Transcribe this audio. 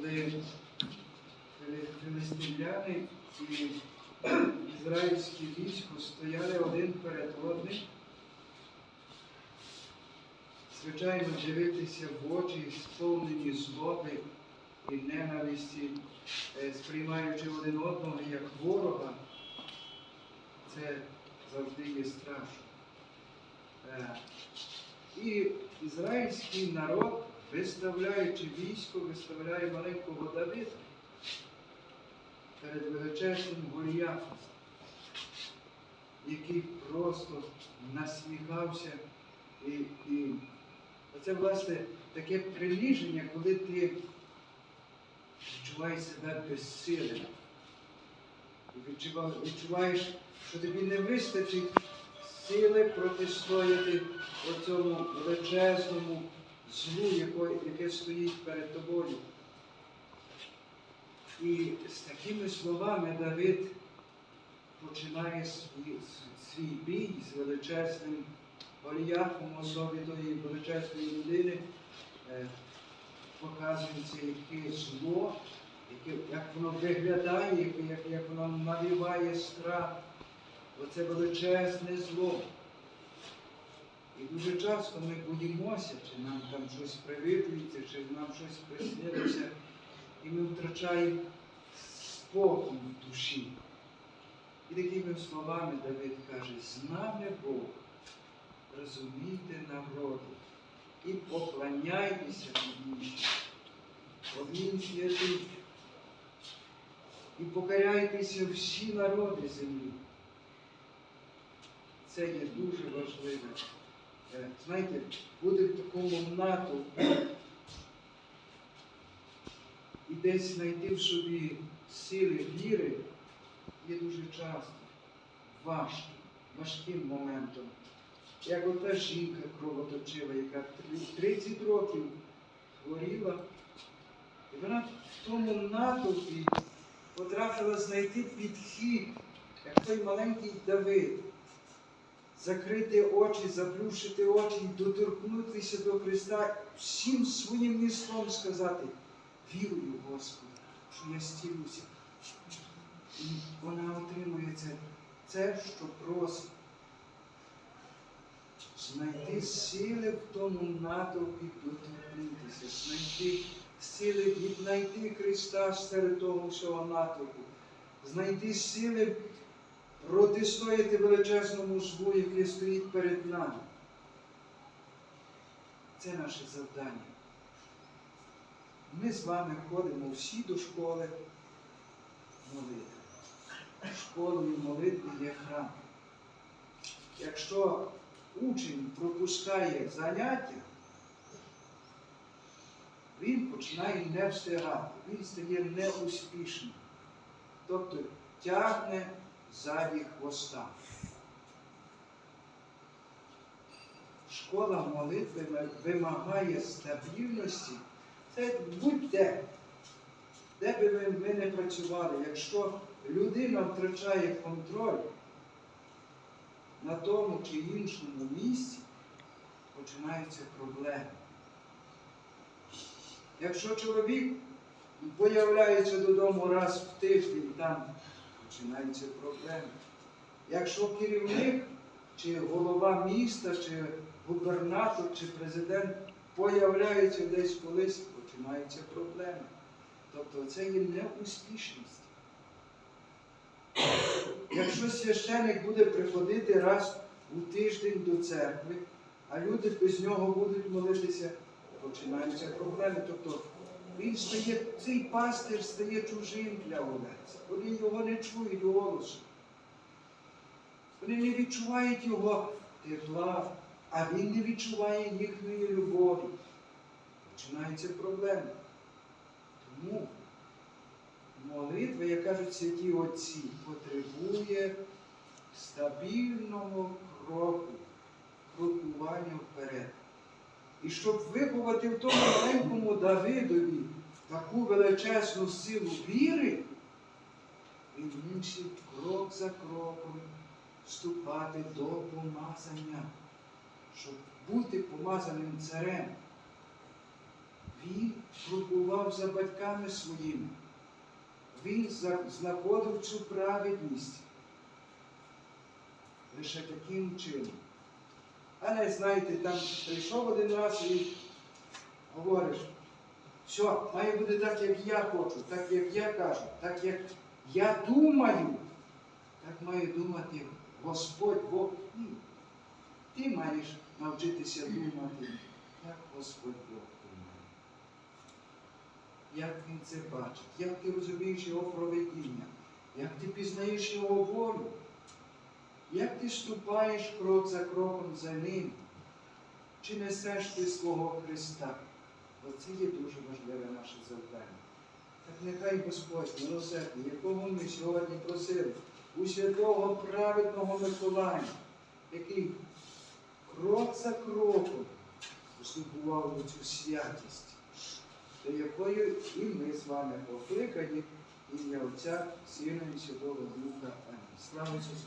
коли філі- філістимляни і ізраїльське військо стояли один перед одним. Звичайно, дивитися в очі, сповнені злоби і ненависті, е, сприймаючи один одного як ворога, це завжди є страшно. Е, І ізраїльський народ, виставляючи військо, виставляє маленького Давида перед величезним Голіафом, який просто насміхався. І, і оце, власне, таке приниження, коли ти відчуваєш себе безсилим. Відчуваєш, що тобі не вистачить сили протистояти оцьому величезному злу, яко- яке стоїть перед тобою. І з такими словами Давид починає свій, свій бій з величезним Голіафом, особі тої величезної людини, е, показується, яке зло, яке, як воно виглядає, як, як воно навіває страх. Оце величезне зло. І дуже часто ми боїмося, чи нам там щось привиджується, чи нам щось приснилося, і ми втрачаємо спокій в душі. І такими словами Давид каже, з нами Бог, розумійте народи і поклоняйтеся тобі, бо він святий. І покоряйтеся всі народи землі. Це є дуже важливо. Знаєте, бути в такому натовпі і десь знайти в собі сили віри є дуже часто важким, важким моментом. Як ота жінка кровоточива, яка 30 років хворіла, і вона в тому натовпі потрапила знайти підхід, як той маленький Давид закрити очі, заплющити очі доторкнутися до Христа, всім своїм містом сказати, вірую, Господи, що я стілюся. І вона отримує це, це, що просить. Знайти сили в тому натовпі доторкнутися, знайти сили віднайти Христа серед того всього натовпу, знайти сили протистояти величезному злу, яке стоїть перед нами. Це наше завдання. Ми з вами ходимо всі до школи молитви. Школою молитви є храм. Якщо учень пропускає заняття, він починає не встигати, він стає неуспішним. Тобто тягне ззаді хвоста. Школа молитви вимагає стабільності. Це будь-де, де би ми не працювали, якщо людина втрачає контроль на тому чи іншому місці, починаються проблеми. Якщо чоловік появляється додому раз в тиждень, там починаються проблеми. Якщо керівник, чи голова міста, чи губернатор, чи президент появляється десь колись, починаються проблеми. Тобто це є неуспішність. Якщо священик буде приходити раз у тиждень до церкви, а люди без нього будуть молитися, починаються проблеми. Тобто він стає, цей пастир стає чужим для овець. Вони його не чують голосу. Вони не відчувають його тепла, а він не відчуває їхньої любові. Починаються проблеми. Тому молитва, як кажуть святі Отці, потребує стабільного кроку, крокування вперед. І щоб виховати в тому маленькому Давидові таку величезну силу віри, він мусив крок за кроком вступати до помазання, щоб бути помазаним царем. Він крокував за батьками своїми. Він знаходив цю праведність лише таким чином. А не знаєте, там прийшов один раз і говориш, все, має бути так, як я хочу, так, як я кажу, так, як я думаю. Так має думати Господь Бог. Ні. Ти маєш навчитися думати, як Господь Бог думає. Як Він це бачить, як ти розумієш його проведіння, як ти пізнаєш його волю, як ти ступаєш крок за кроком за ним, чи несеш ти свого Христа. Оце є дуже важливе наше завдання. Так нехай Господь милосердний, якого ми сьогодні просили, у святого праведного Миколая, який крок за кроком поступував у цю святість, до якої і ми з вами покликані ім'я Отця, Сина і Святого Духа. Амінь. Слава Ісусу